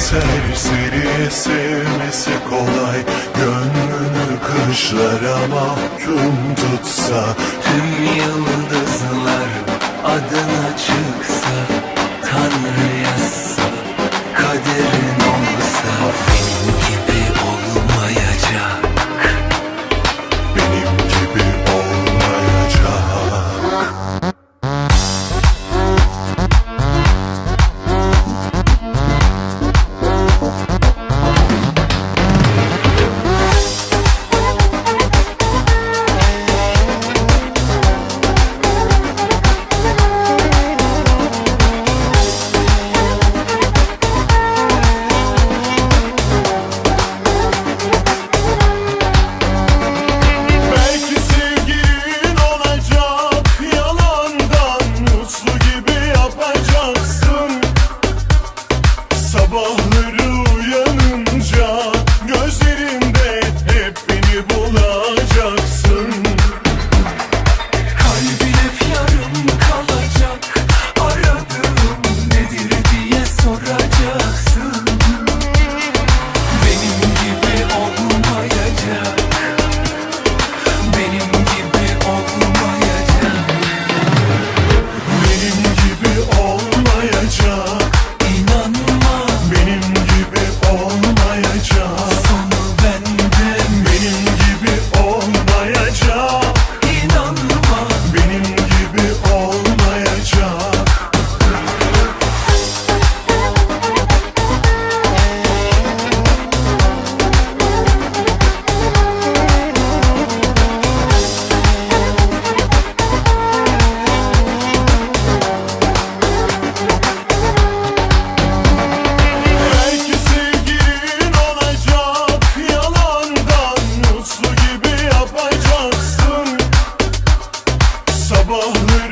serseri sevmesi kolay. Gönlünü kışlara mahkum tutsa Tüm yılı ömür uyanınca love.